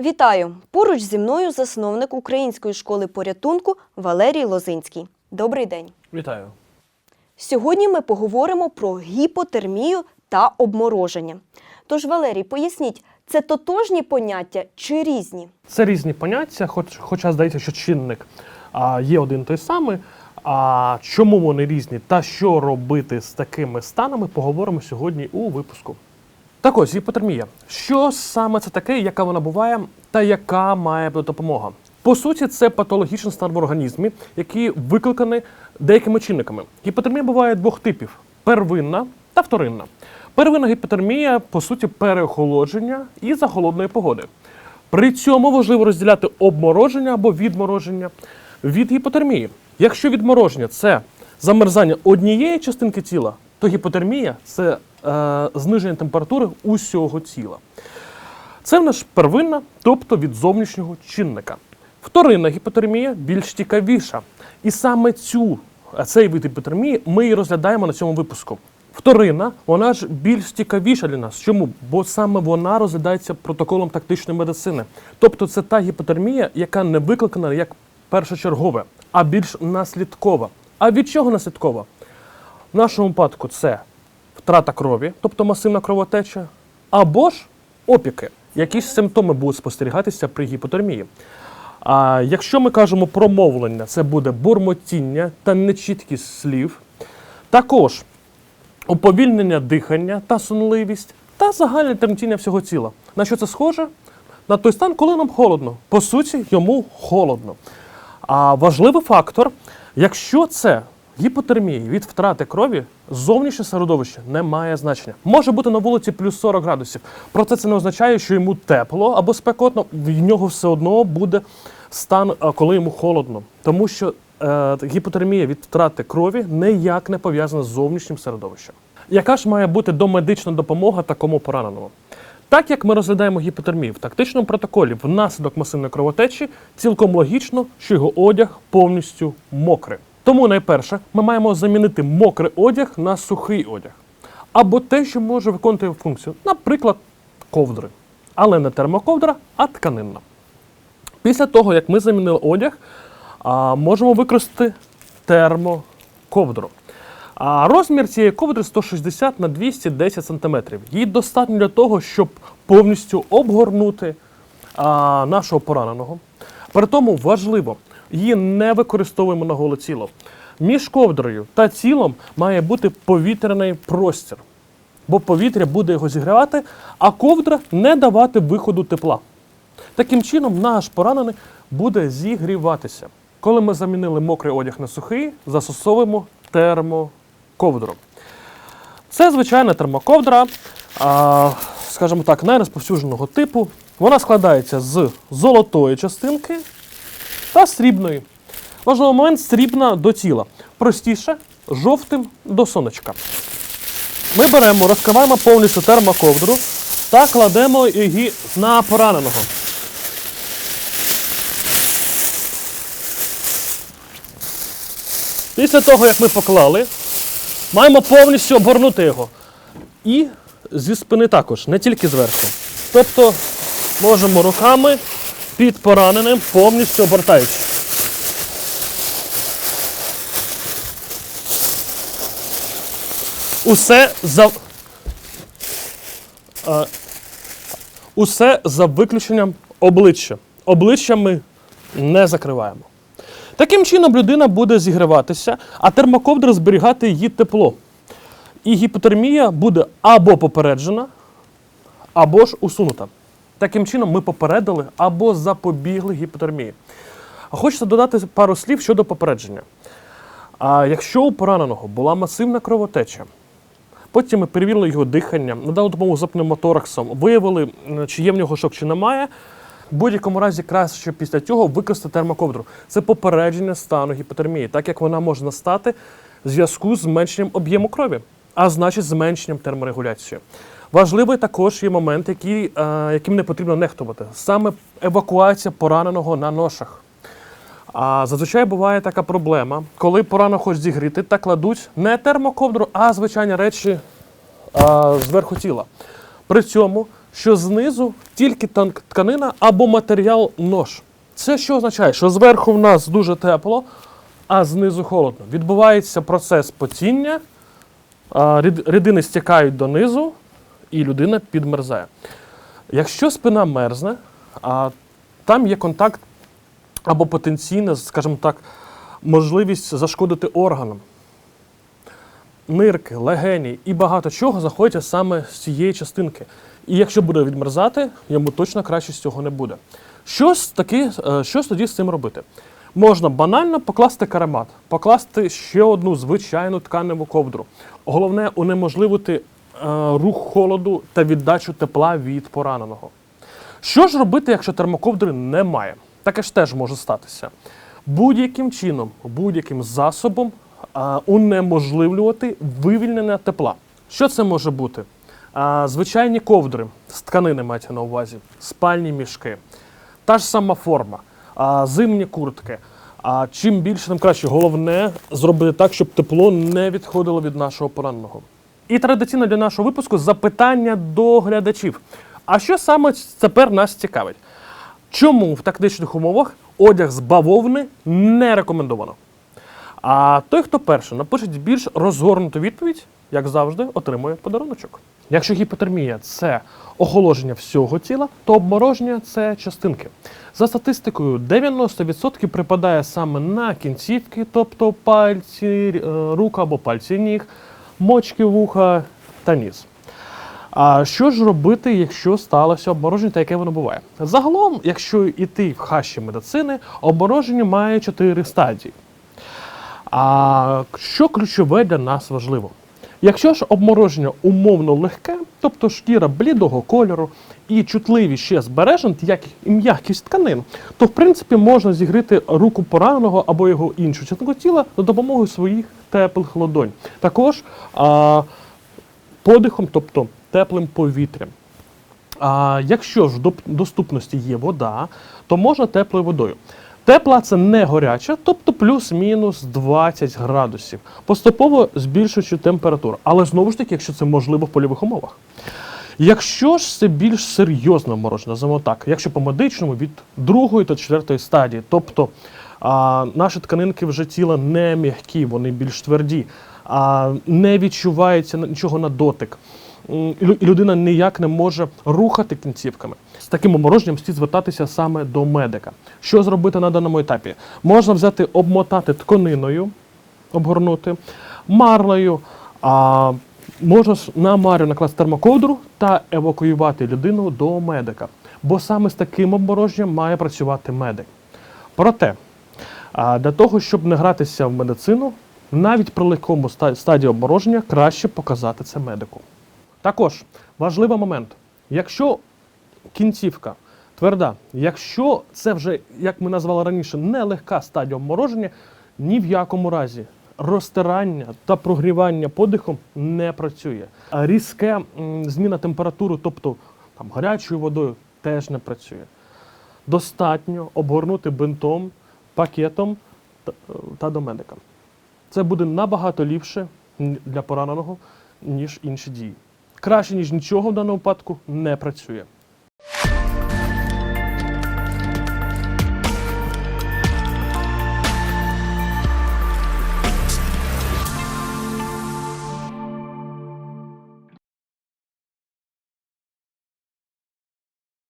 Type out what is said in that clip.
Вітаю! Поруч зі мною засновник української школи порятунку Валерій Лозинський. Добрий день! Вітаю. Сьогодні ми поговоримо про гіпотермію та обмороження. Тож, Валерій, поясніть, це тотожні поняття чи різні? Це різні поняття, хоч, хоча здається, що чинник а, є один той самий. А чому вони різні та що робити з такими станами, поговоримо сьогодні у випуску. Так ось, гіпотермія. Що саме це таке, яка вона буває, та яка має бути допомога? По суті, це патологічний стан в організмі, який викликаний деякими чинниками. Гіпотермія буває двох типів: первинна та вторинна. Первинна гіпотермія, по суті, переохолодження із-за холодної погоди. При цьому важливо розділяти обмороження або відмороження від гіпотермії. Якщо відмороження це замерзання однієї частинки тіла, то гіпотермія це е, зниження температури усього тіла. Це в нас первинна, тобто від зовнішнього чинника. Вторинна гіпотермія більш цікавіша. І саме цю, цей вид гіпотермії ми і розглядаємо на цьому випуску. Вторинна, вона ж більш цікавіша для нас. Чому? Бо саме вона розглядається протоколом тактичної медицини. Тобто це та гіпотермія, яка не викликана як першочергове, а більш наслідкова. А від чого наслідкова? В нашому випадку це втрата крові, тобто масивна кровотеча, або ж опіки. Які ж симптоми будуть спостерігатися при гіпотермії? А якщо ми кажемо про мовлення, це буде бурмотіння та нечіткість слів. Також уповільнення дихання та сонливість, та загальне тремтіння всього тіла. На що це схоже? На той стан, коли нам холодно. По суті, йому холодно. А важливий фактор, якщо це гіпотермія від втрати крові, зовнішнє середовище не має значення. Може бути на вулиці плюс 40 градусів. Проте це не означає, що йому тепло або спекотно, в нього все одно буде стан, а, коли йому холодно. Тому що е, гіпотермія від втрати крові ніяк не пов'язана з зовнішнім середовищем. Яка ж має бути домедична допомога такому пораненому? Так як ми розглядаємо гіпотермію в тактичному протоколі внаслідок масивної кровотечі, цілком логічно, що його одяг повністю мокрий. Тому найперше ми маємо замінити мокрий одяг на сухий одяг. Або те, що може виконувати функцію, наприклад, ковдри. Але не термоковдра, а тканинна. Після того, як ми замінили одяг, можемо використати термоковдру. Розмір цієї ковдри 160 на 210 см. Їй достатньо для того, щоб повністю обгорнути нашого пораненого. При тому важливо, її не використовуємо на голе тіло. Між ковдрою та тілом має бути повітряний простір, бо повітря буде його зігрівати, а ковдра не давати виходу тепла. Таким чином, наш поранений буде зігріватися. Коли ми замінили мокрий одяг на сухий, застосовуємо термоковдру. Це звичайна термоковдра, скажімо так, найрозповсюдженого типу. Вона складається з золотої частинки та срібної. Важливий момент срібна до тіла. Простіше жовтим до сонечка. Ми беремо, розкриваємо повністю термоковдру та кладемо її на пораненого. Після того, як ми поклали, маємо повністю обгорнути його. І зі спини також, не тільки зверху. Тобто можемо руками під пораненим повністю обертаючи. Усе за, а, усе за виключенням обличчя. Обличчя ми не закриваємо. Таким чином людина буде зігріватися, а термоковдра зберігати її тепло. І гіпотермія буде або попереджена, або ж усунута. Таким чином ми попередили або запобігли гіпотермії. Хочеться додати пару слів щодо попередження. А якщо у пораненого була масивна кровотеча, потім ми перевірили його дихання, надали допомогу з пневмотораксом, виявили, чи є в нього шок, чи немає. В будь-якому разі краще після цього використати термоковдру. Це попередження стану гіпотермії, так як вона може настати в зв'язку з зменшенням об'єму крові, а значить зменшенням терморегуляції. Важливий також є момент, який, е, яким не потрібно нехтувати. Саме евакуація пораненого на ношах. А зазвичай буває така проблема, коли пораненого хочуть зігріти та кладуть не термоковдру, а звичайні речі а, зверху тіла. При цьому що знизу тільки тканина або матеріал нож. Це що означає? Що зверху в нас дуже тепло, а знизу холодно. Відбувається процес потіння, рідини стікають донизу, і людина підмерзає. Якщо спина мерзне, а там є контакт або потенційна, скажімо так, можливість зашкодити органам. Нирки, легені і багато чого заходять саме з цієї частинки. І якщо буде відмерзати, йому точно краще з цього не буде. Що ж, таки, е, що тоді з цим робити? Можна банально покласти каремат, покласти ще одну звичайну тканеву ковдру. Головне унеможливити е, рух холоду та віддачу тепла від пораненого. Що ж робити, якщо термоковдри немає? Таке ж теж може статися. Будь-яким чином, будь-яким засобом а, унеможливлювати вивільнення тепла. Що це може бути? А, звичайні ковдри з тканини мається на увазі, спальні мішки, та ж сама форма, а, зимні куртки. А чим більше, тим краще. Головне зробити так, щоб тепло не відходило від нашого пораненого. І традиційно для нашого випуску запитання до глядачів. А що саме тепер нас цікавить? Чому в тактичних умовах одяг з бавовни не рекомендовано? А той, хто перший напише більш розгорнуту відповідь, як завжди, отримує подаруночок. Якщо гіпотермія це охолодження всього тіла, то обмороження це частинки. За статистикою, 90% припадає саме на кінцівки, тобто пальці, е, рук або пальці ніг, мочки вуха та ніс. А що ж робити, якщо сталося обмороження та яке воно буває? Загалом, якщо йти в хащі медицини, обмороження має чотири стадії. А що ключове для нас важливо? Якщо ж обмороження умовно легке, тобто шкіра блідого кольору і чутливі ще збережені, як і м'якість тканин, то в принципі можна зігріти руку пораненого або його іншу частинку тіла за допомогою своїх теплих ладонь. Також а, подихом, тобто теплим повітрям. А якщо ж в доступності є вода, то можна теплою водою. Тепла це не гаряча, тобто плюс-мінус 20 градусів, поступово збільшуючи температуру. Але знову ж таки, якщо це можливо в польових умовах. Якщо ж це більш серйозне морожене, називаємо так, якщо по медичному від другої та четвертої стадії, тобто а, наші тканинки вже тіла не м'які, вони більш тверді, а, не відчувається нічого на дотик. Людина ніяк не може рухати кінцівками. З таким обмороженням слід звертатися саме до медика. Що зробити на даному етапі? Можна взяти, обмотати тканиною, обгорнути, марлею, а можна на марю накласти термоковдру та евакуювати людину до медика. Бо саме з таким обмороженням має працювати медик. Проте, для того, щоб не гратися в медицину, навіть при легкому стадії обмороження краще показати це медику. Також важливий момент. Якщо кінцівка тверда, якщо це вже, як ми назвали раніше, не легка стадія обмороження, ні в якому разі розтирання та прогрівання подихом не працює. Різке зміна температури, тобто там, гарячою водою, теж не працює. Достатньо обгорнути бинтом, пакетом та до медика. Це буде набагато ліпше для пораненого, ніж інші дії. Краще, ніж нічого в даному випадку не працює.